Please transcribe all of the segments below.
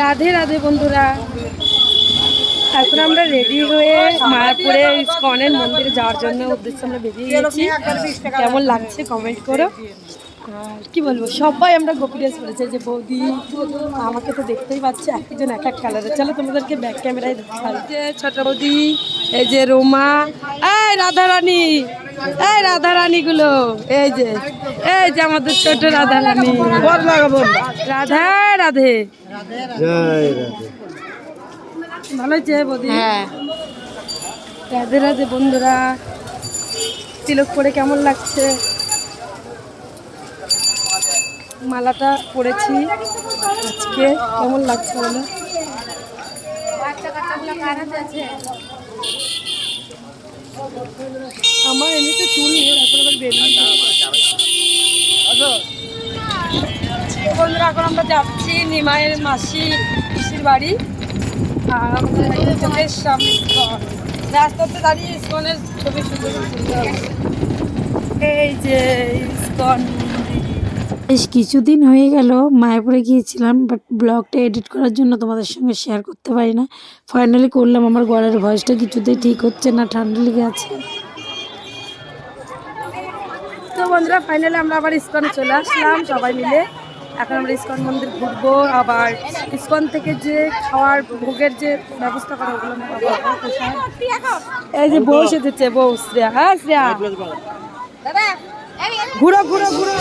রাধে রাধে বন্ধুরা। এখন আমরা রেডি হয়ে মায়াপুরে ইস্কনের মন্দিরে যাওয়ার জন্য উদ্দেশ্যে আমরা বেরিয়ে গেছি। কেমন লাগছে কমেন্ট করো। আর কি বলব সবাই আমরা গোপী ড্রেস পরেছি যে বৌদি আমাকে তো দেখতেই পাচ্ছে একজন এক এক কালারের চলো তোমাদেরকে ব্যাক ক্যামেরায় দেখাই। যে ছোট বৌদি এই যে রোমা এই রাধা রানী এই রাধা রানী গুলো এই যে এই যে আমাদের ছোট রাধা রানী রাধা। রাধে ভালো হয়েছে বৌদি। হ্যাঁ। রাধে রাধে বন্ধুরা তিলক পরে কেমন লাগছে? মালাটা পরেছি আজকে কেমন লাগছে বলো? আমার এমনিতে চুল নেই এখন আবার বেরিয়ে বন্ধুরা এখন আমরা যাচ্ছি নিমায়ের মাসি পিসির বাড়ি আর আমাদের চোখের সামনে ইস্কন। রাস্তাতে দাঁড়িয়ে ইস্কনের ছবি সুন্দর এই যে ইস্কন। বেশ কিছুদিন হয়ে গেল মায়াপুরে গিয়েছিলাম বাট ব্লগটা এডিট করার জন্য তোমাদের সঙ্গে শেয়ার করতে পারি না। ফাইনালি করলাম আমার গলার ভয়েসটা কিছুতেই ঠিক হচ্ছে না ঠান্ডা লেগে আছে। তো বন্ধুরা ফাইনালি আমরা আবার ইস্কনে চলে আসলাম সবাই মিলে। এখন আমরা ইস্কন মন্দির ঘুরবো আবার ইস্কন থেকে যে খাওয়ার ভোগের যে ব্যবস্থা করা ওগুলো। এই যে বউ সেজেছে বউ শ্রেয়া। হ্যাঁ শ্রেয়া। ঘুরো ঘুরো ঘুরো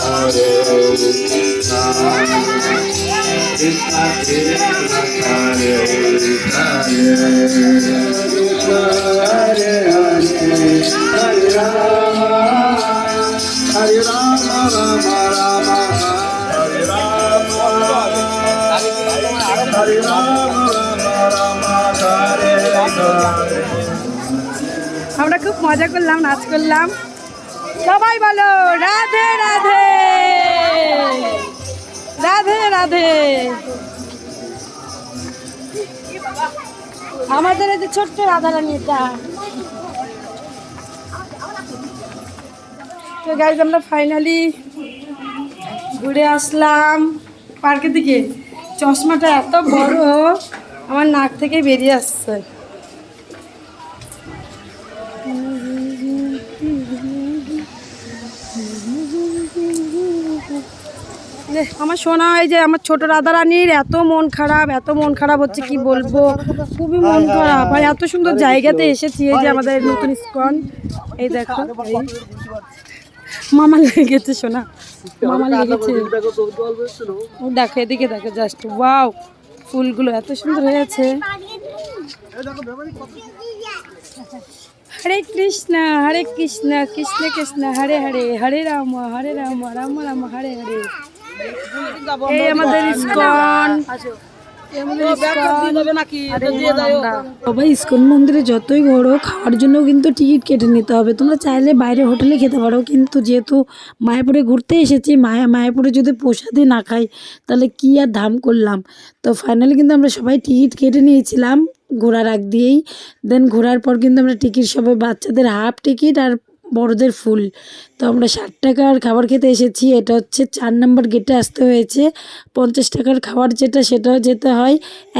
আমরা খুব মজা করলাম নাচ করলাম সবাই বলো, রাধে রাধে। রাধে রাধে। আমাদের এই যে ছোট্ট রাধারানী এটা তো গাইজ আমরা ফাইনালি ঘুরে আসলাম পার্কের দিকে। চশমাটা এত বড়, আমার নাক থেকে বেরিয়ে আসছে। আমার শোনা হয় যে আমার ছোট রাধারানীর এত মন খারাপ, এত মন খারাপ হচ্ছে, কি বলব? খুবই মন খারাপ। আর এত সুন্দর জায়গাতে এসেছি, এই যে আমাদের নতুন ইস্কন। এই দেখো, এই। মামা লেগেছে শোনা মামা লেগেছে। দেখো, এদিকে দেখো জাস্ট ওয়াও ফুলগুলো এত সুন্দর হয়েছে। হরে কৃষ্ণ হরে কৃষ্ণ কৃষ্ণ কৃষ্ণ, হরে হরে হরে রাম হরে রাম রাম রাম, হরে হরে। এই আমাদের ইস্কন। ইস্কন। মন্দিরে যতই ঘোরো খাওয়ার জন্য কিন্তু টিকিট কেটে নিতে হবে। তোমরা চাইলে বাইরে হোটেলে খেতে পারো কিন্তু যেহেতু মায়াপুরে ঘুরতে এসেছি মায়া মায়াপুরে যদি প্রসাদে না খাই তাহলে কি আর ধাম করলাম? তো ফাইনালি কিন্তু আমরা সবাই টিকিট কেটে নিয়েছিলাম ঘোরার আগ দিয়েই। দেন ঘোরার পর কিন্তু আমরা টিকিট সবাই বাচ্চাদের হাফ টিকিট আর বড়দের ফুল। তো আমরা ষাট টাকার খাবার খেতে এসেছি। এটা হচ্ছে চার নম্বর গেটে আসতে হয়েছে। পঞ্চাশ টাকার খাবার যেটা সেটাও যেতে হয়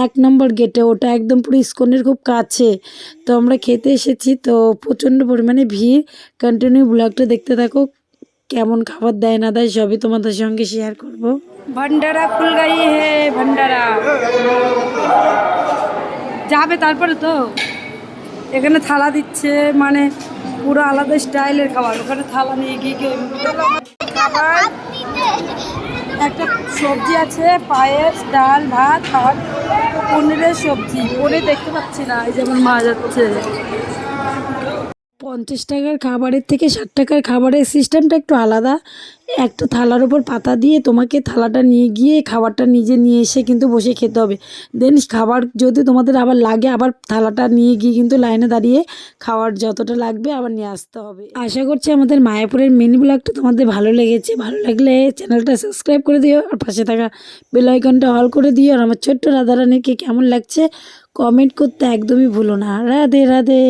এক নম্বর গেটে ওটা একদম পুরো ইস্কনের খুব কাছে। তো আমরা খেতে এসেছি। তো প্রচণ্ড পরিমাণে ভিড়। কন্টিনিউ ব্লগটা দেখতে থাকো। কেমন খাবার দেয়, না দেয়, সবই তোমাদের সঙ্গে শেয়ার করব। ভান্ডারা ফুল গাই হে ভান্ডারা যাবে তারপরে তো? এখানে থালা দিচ্ছে মানে পুরো আলাদা স্টাইলের খাবার। ওখানে থালা নিয়ে গিয়ে কেউ খাবার একটা সবজি আছে, পায়েস, ডাল, ভাত আর পনিরের সবজি। পনির দেখতে পাচ্ছি না, এই যেমন মা যাচ্ছে। পঞ্চাশ টাকার খাবারের থেকে ষাট টাকার খাবারের সিস্টেমটা একটু আলাদা। একটা থালার ওপর পাতা দিয়ে তোমাকে থালাটা নিয়ে গিয়ে খাবারটা নিজে নিয়ে এসে কিন্তু বসে খেতে হবে। দেন খাবার যদি তোমাদের আবার লাগে, আবার থালাটা নিয়ে গিয়ে কিন্তু লাইনে দাঁড়িয়ে খাওয়ার যতটা লাগবে আবার নিয়ে আসতে হবে। আশা করছি আমাদের মায়াপুরের মিনি ব্লগটা তোমাদের ভালো লেগেছে। ভালো লাগলে চ্যানেলটা সাবস্ক্রাইব করে দিও আর পাশে থাকা বেল আইকনটা অল করে দিও। আর আমার ছোট্ট রাধারানীকে কেমন লাগছে কমেন্ট করতে একদমই ভুলো না। রাধে রাধে।